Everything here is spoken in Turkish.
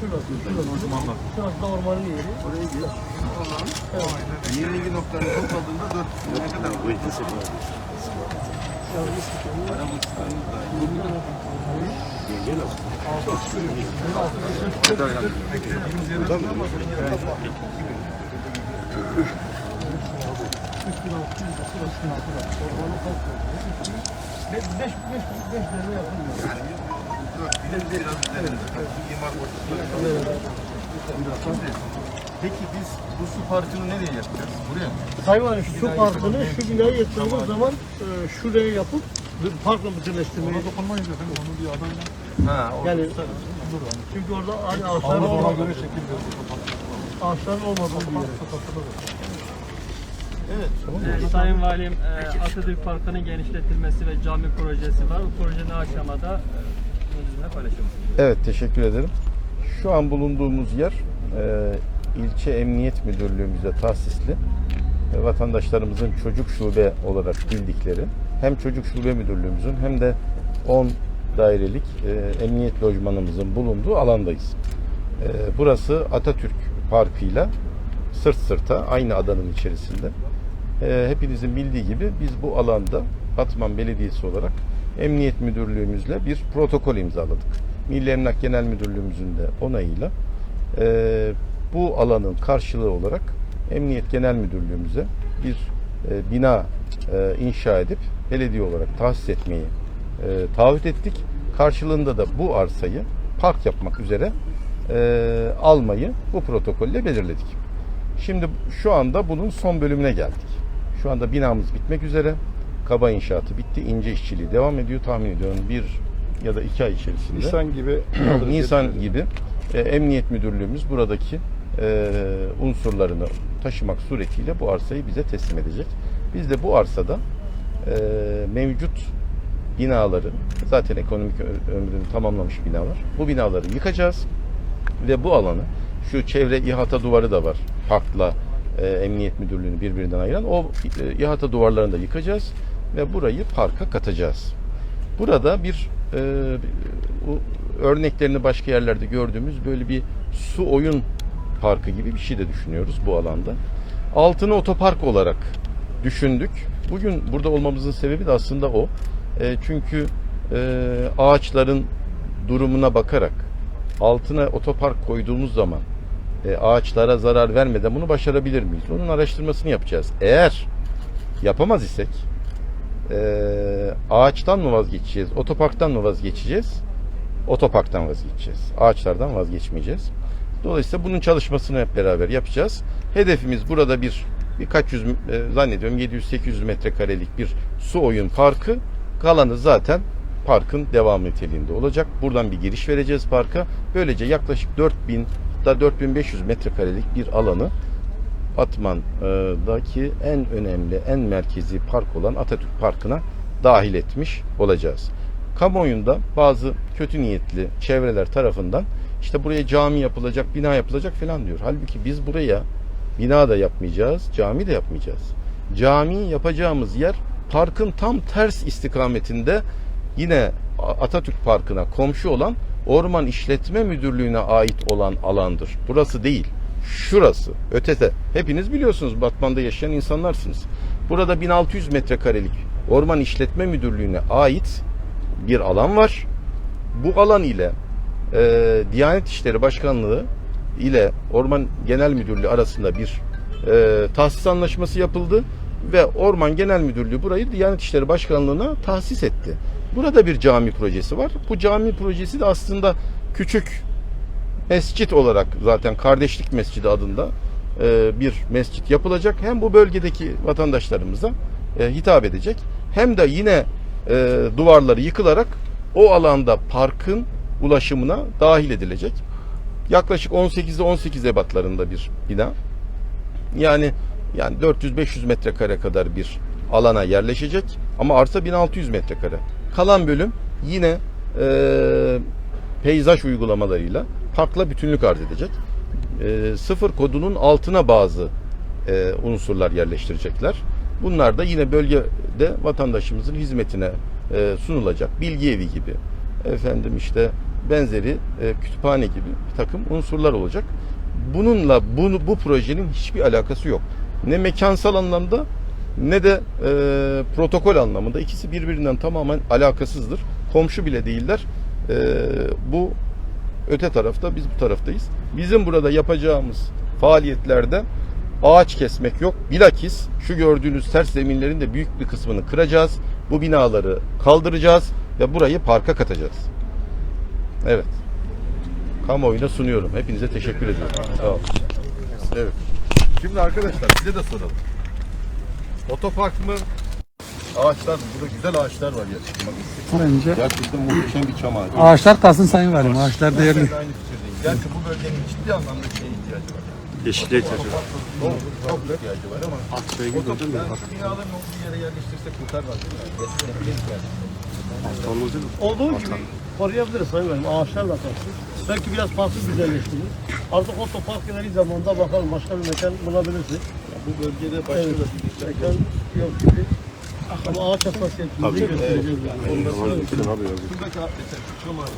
Şurası ormanın yeri. Oraya geç. Olan 22 noktanın topladığında 4 ne kadar bu? Arabistan'ın da Beş, beş, beş, beş tane yapılmıyor. yani 4 binin biraz üzerinde. İmar. Peki biz bu su parkını nereye yapacağız? Buraya mı? Sayın Valim şu parkını şu binayı yıktığımız zaman e, şuraya yapıp bir parkla bütünleştirmeyi. Ona dokunmayız efendim onu bir adayla. Ha, o Yani çünkü orada hani ağaçların olmadığı, ağaçların olmadığı bir Ee, Sayın Valim, e, Atatürk Parkı'nın genişletilmesi ve cami projesi var. Bu proje ne aşamada? E, mısınız? Evet teşekkür ederim. Şu an bulunduğumuz yer e, ilçe emniyet müdürlüğümüze tahsisli e, vatandaşlarımızın çocuk şube olarak bildikleri hem çocuk şube müdürlüğümüzün hem de 10 dairelik e, emniyet lojmanımızın bulunduğu alandayız. E, burası Atatürk Parkı'yla sırt sırta aynı adanın içerisinde. E, hepinizin bildiği gibi biz bu alanda Batman Belediyesi olarak Emniyet Müdürlüğümüzle bir protokol imzaladık. Milli Emlak Genel Müdürlüğümüzün de onayıyla e, bu alanın karşılığı olarak Emniyet Genel Müdürlüğümüze bir e, bina e, inşa edip belediye olarak tahsis etmeyi e, taahhüt ettik. Karşılığında da bu arsayı park yapmak üzere e, almayı bu protokolle belirledik. Şimdi şu anda bunun son bölümüne geldik. Şu anda binamız bitmek üzere. Kaba inşaatı bitti. ince işçiliği devam ediyor. Tahmin ediyorum bir ya da iki ay içerisinde. Nisan gibi Nisan gibi e, Emniyet Müdürlüğümüz buradaki e, unsurlarını taşımak suretiyle bu arsayı bize teslim edecek. Biz de bu arsada e, mevcut binaları zaten ekonomik ömrünü tamamlamış binalar. Bu binaları yıkacağız ve bu alanı şu çevre ihata duvarı da var. Parkla e, Emniyet Müdürlüğü'nü birbirinden ayıran o e, ihata duvarlarını da yıkacağız ve burayı parka katacağız. Burada bir e, örneklerini başka yerlerde gördüğümüz böyle bir su oyun parkı gibi bir şey de düşünüyoruz bu alanda. Altını otopark olarak düşündük. Bugün burada olmamızın sebebi de aslında o. E, çünkü e, ağaçların durumuna bakarak altına otopark koyduğumuz zaman e, ağaçlara zarar vermeden bunu başarabilir miyiz? Onun araştırmasını yapacağız. Eğer yapamaz isek e, ağaçtan mı vazgeçeceğiz, otoparktan mı vazgeçeceğiz? Otoparktan vazgeçeceğiz. Ağaçlardan vazgeçmeyeceğiz. Dolayısıyla bunun çalışmasını hep beraber yapacağız. Hedefimiz burada bir birkaç yüz e, zannediyorum 700-800 metrekarelik bir su oyun parkı. Kalanı zaten parkın devam niteliğinde olacak. Buradan bir giriş vereceğiz parka. Böylece yaklaşık 4000 da 4500 metrekarelik bir alanı Batman'daki en önemli, en merkezi park olan Atatürk Parkı'na dahil etmiş olacağız. Kamuoyunda bazı kötü niyetli çevreler tarafından işte buraya cami yapılacak, bina yapılacak falan diyor. Halbuki biz buraya bina da yapmayacağız, cami de yapmayacağız. Cami yapacağımız yer parkın tam ters istikametinde yine Atatürk Parkı'na komşu olan Orman İşletme Müdürlüğü'ne ait olan alandır. Burası değil. Şurası. Ötede. Hepiniz biliyorsunuz Batman'da yaşayan insanlarsınız. Burada 1600 metrekarelik Orman İşletme Müdürlüğü'ne ait bir alan var. Bu alan ile e, Diyanet İşleri Başkanlığı ile Orman Genel Müdürlüğü arasında bir e, tahsis anlaşması yapıldı ve Orman Genel Müdürlüğü burayı Diyanet İşleri Başkanlığı'na tahsis etti. Burada bir cami projesi var. Bu cami projesi de aslında küçük mescit olarak zaten Kardeşlik Mescidi adında e, bir mescit yapılacak. Hem bu bölgedeki vatandaşlarımıza e, hitap edecek hem de yine e, duvarları yıkılarak o alanda parkın ulaşımına dahil edilecek. Yaklaşık 18'de 18 ebatlarında bir bina. Yani yani 400-500 metrekare kadar bir alana yerleşecek ama arsa 1600 metrekare. Kalan bölüm yine e, peyzaj uygulamalarıyla parkla bütünlük arz edecek. E, sıfır kodunun altına bazı e, unsurlar yerleştirecekler. Bunlar da yine bölgede vatandaşımızın hizmetine e, sunulacak. Bilgi evi gibi, efendim işte benzeri e, kütüphane gibi bir takım unsurlar olacak. Bununla bunu, bu projenin hiçbir alakası yok. Ne mekansal anlamda ne de e, protokol anlamında ikisi birbirinden tamamen alakasızdır. Komşu bile değiller. E, bu öte tarafta biz bu taraftayız. Bizim burada yapacağımız faaliyetlerde ağaç kesmek yok. Bilakis şu gördüğünüz ters zeminlerin de büyük bir kısmını kıracağız. Bu binaları kaldıracağız ve burayı parka katacağız. Evet. Kamuoyuna sunuyorum. Hepinize teşekkür ediyorum. Sağ olun. Evet. Şimdi arkadaşlar size de soralım. Otopark mı? Ağaçlar, burada güzel ağaçlar var ya. Önce Gerçekten muhteşem bir çam ağacı. ağaçlar kalsın Sayın Valim. Ağaçlar değerli. Ben de aynı fikirdeyim. Gerçi bu bölgenin ciddi anlamda şeye ihtiyacı var. Yeşile ihtiyacı var. Çok, çok ihtiyacı var ama otopark, yani şu binaların olduğu yere yerleştirsek kurtarmaz değil mi? Olduğu gibi koruyabiliriz Sayın Valim. Ağaçlarla kalsın. Belki biraz parkı güzelleştirir. Artık otopark ileri zamanda bakalım başka bir mekan bulabilirsek. Bu bölgede başka Evet. da bir Mekan yok gibi. Ama ağaç hassasiyetimizi göstereceğiz. yani. Şuradaki mesela şu çam ağacı.